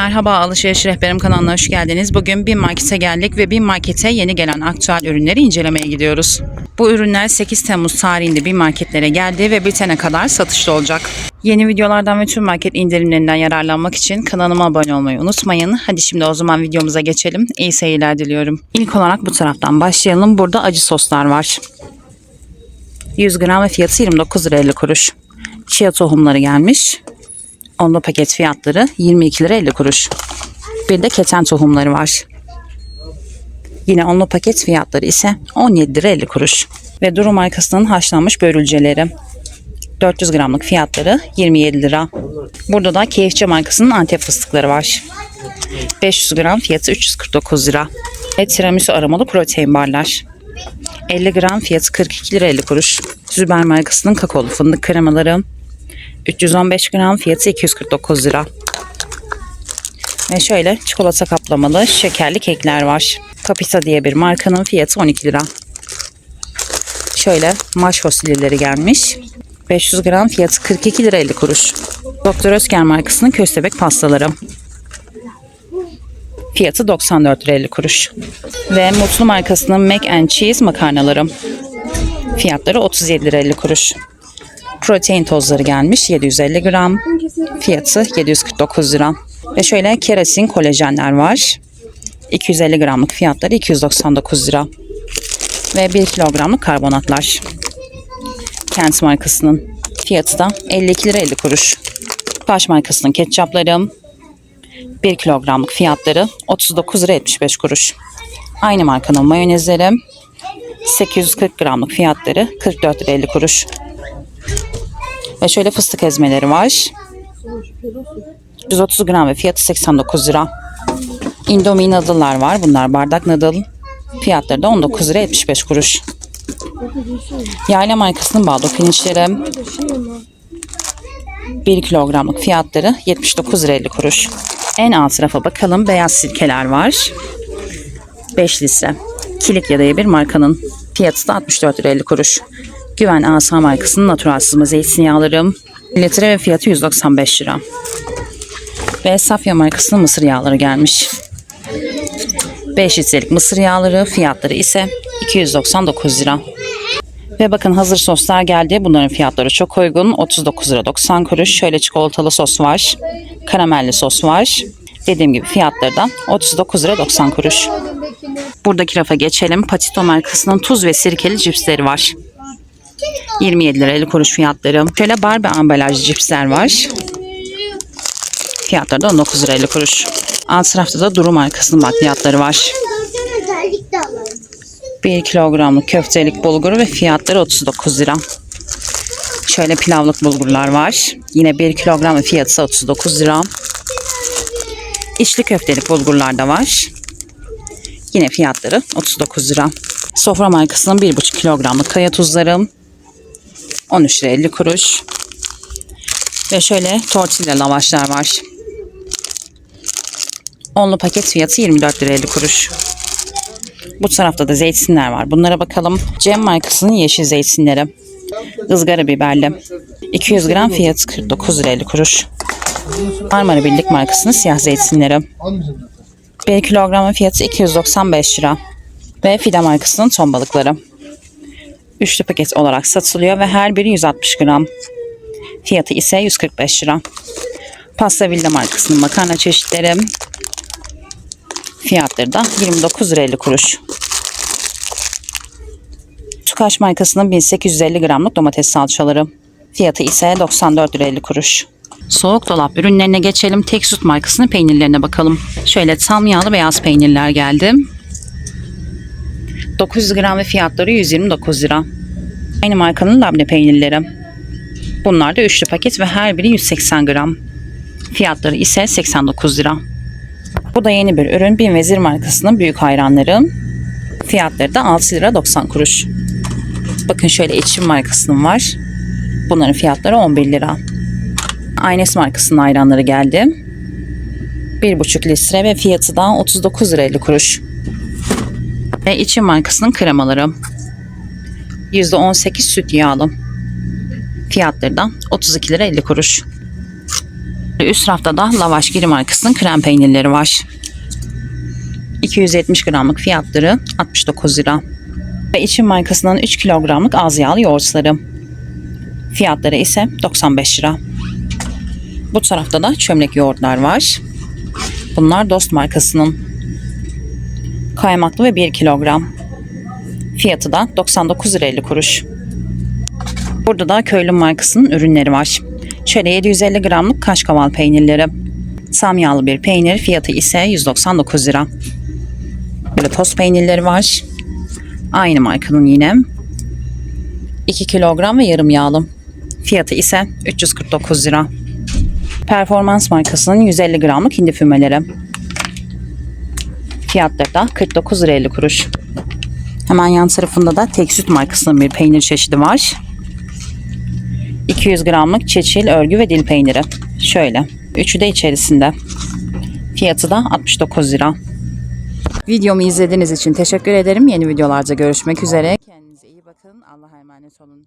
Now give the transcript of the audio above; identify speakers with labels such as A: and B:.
A: Merhaba Alışveriş Rehberim kanalına hoş geldiniz. Bugün bir markete geldik ve bir markete yeni gelen aktüel ürünleri incelemeye gidiyoruz. Bu ürünler 8 Temmuz tarihinde bir marketlere geldi ve bitene kadar satışta olacak. Yeni videolardan ve tüm market indirimlerinden yararlanmak için kanalıma abone olmayı unutmayın. Hadi şimdi o zaman videomuza geçelim. İyi seyirler diliyorum. İlk olarak bu taraftan başlayalım. Burada acı soslar var. 100 gram ve fiyatı 29 lira 50 kuruş. Chia tohumları gelmiş. Onlu paket fiyatları 22 lira 50 kuruş. Bir de keten tohumları var. Yine onlu paket fiyatları ise 17 lira 50 kuruş. Ve Duru markasının haşlanmış börülceleri. 400 gramlık fiyatları 27 lira. Burada da Keyifçe markasının antep fıstıkları var. 500 gram fiyatı 349 lira. Ve tiramisu aromalı protein barlar. 50 gram fiyatı 42 lira 50 kuruş. Züber markasının kakaolu fındık kremaları. 315 gram fiyatı 249 lira. Ve şöyle çikolata kaplamalı şekerli kekler var. Capita diye bir markanın fiyatı 12 lira. Şöyle maş fasulyeleri gelmiş. 500 gram fiyatı 42 lira 50 kuruş. Doktor Özker markasının köstebek pastaları. Fiyatı 94 lira 50 kuruş. Ve Mutlu markasının Mac and Cheese makarnaları. Fiyatları 37 lira 50 kuruş. Protein tozları gelmiş 750 gram. Fiyatı 749 lira. Ve şöyle keratin kolajenler var. 250 gramlık fiyatları 299 lira. Ve 1 kilogramlık karbonatlar. Kent markasının fiyatı da 52 lira 50 kuruş. Taş markasının ketçapları 1 kilogramlık fiyatları 39 lira 75 kuruş. Aynı markanın mayonezleri 840 gramlık fiyatları 44 lira 50 kuruş. Ve şöyle fıstık ezmeleri var. 130 gram ve fiyatı 89 lira. Indomie noodle'lar var. Bunlar bardak noodle. Fiyatları da 19 lira 75 kuruş. Yayla markasının baldo pirinçleri 1 kilogramlık fiyatları 79 lira 50 kuruş. En alt tarafa bakalım. Beyaz sirkeler var. 5 litre. Kilik ya da bir markanın fiyatı da 64 lira 50 kuruş. Güven Asa markasının natural sızma zeytinyağları litre ve fiyatı 195 lira. Ve Safya markasının mısır yağları gelmiş. 5 litrelik mısır yağları fiyatları ise 299 lira. Ve bakın hazır soslar geldi. Bunların fiyatları çok uygun. 39 lira 90 kuruş. Şöyle çikolatalı sos var. Karamelli sos var. Dediğim gibi fiyatları da 39 lira 90 kuruş. Buradaki rafa geçelim. Patito markasının tuz ve sirkeli cipsleri var. 27 lira 50 kuruş fiyatları. Şöyle Barbie ambalajlı cipsler var. Fiyatları da 19 lira 50 kuruş. Alt tarafta da Duru markasının bakliyatları var. 1 kilogramlık köftelik bulgur ve fiyatları 39 lira. Şöyle pilavlık bulgurlar var. Yine 1 kilogram ve fiyatı 39 lira. İçli köftelik bulgurlar da var. Yine fiyatları 39 lira. Sofra markasının 1,5 kilogramlık kaya tuzları 13 lira 50 kuruş. Ve şöyle tortilla lavaşlar var. Onlu paket fiyatı 24 lira 50 kuruş. Bu tarafta da zeytinler var. Bunlara bakalım. Cem markasının yeşil zeytinleri. ızgara biberli. 200 gram fiyatı 49 lira 50 kuruş. Marmara Birlik markasının siyah zeytinleri. 1 kilogramın fiyatı 295 lira. Ve Fide markasının ton balıkları. Üçlü paket olarak satılıyor ve her biri 160 gram. Fiyatı ise 145 lira. Pasta Villa markasının makarna çeşitleri. Fiyatları da 29 lira 50 kuruş. Tukaş markasının 1850 gramlık domates salçaları. Fiyatı ise 94 lira 50 kuruş. Soğuk dolap ürünlerine geçelim. Tek Süt markasının peynirlerine bakalım. Şöyle tam yağlı beyaz peynirler geldi. 900 gram ve fiyatları 129 lira. Aynı markanın labne peynirleri. Bunlar da üçlü paket ve her biri 180 gram. Fiyatları ise 89 lira. Bu da yeni bir ürün. Bin Vezir markasının büyük hayranları. Fiyatları da 6 lira 90 kuruş. Bakın şöyle İçim markasının var. Bunların fiyatları 11 lira. Aynes markasının ayranları geldi. 1,5 litre ve fiyatı da 39 lira 50 kuruş. Ve İçim markasının kremaları. %18 süt yağlı. Fiyatları da 32 lira 50 kuruş. Üst rafta da Lavaş Giri markasının krem peynirleri var. 270 gramlık fiyatları 69 lira. Ve İçin markasının 3 kilogramlık az yağlı yoğurtları. Fiyatları ise 95 lira. Bu tarafta da çömlek yoğurtlar var. Bunlar Dost markasının. Kaymaklı ve 1 kilogram. Fiyatı da 99 lira 50 kuruş. Burada da Köylü markasının ürünleri var. Şöyle 750 gramlık kaşkaval peynirleri. Sam yağlı bir peynir fiyatı ise 199 lira. Böyle tost peynirleri var. Aynı markanın yine. 2 kilogram ve yarım yağlı. Fiyatı ise 349 lira. Performans markasının 150 gramlık hindi fümeleri. Fiyatları da 49 lira 50 kuruş. Hemen yan tarafında da tek süt markasının bir peynir çeşidi var. 200 gramlık çeçil, örgü ve dil peyniri. Şöyle. Üçü de içerisinde. Fiyatı da 69 lira. Videomu izlediğiniz için teşekkür ederim. Yeni videolarda görüşmek üzere. Kendinize iyi bakın. Allah'a emanet olun.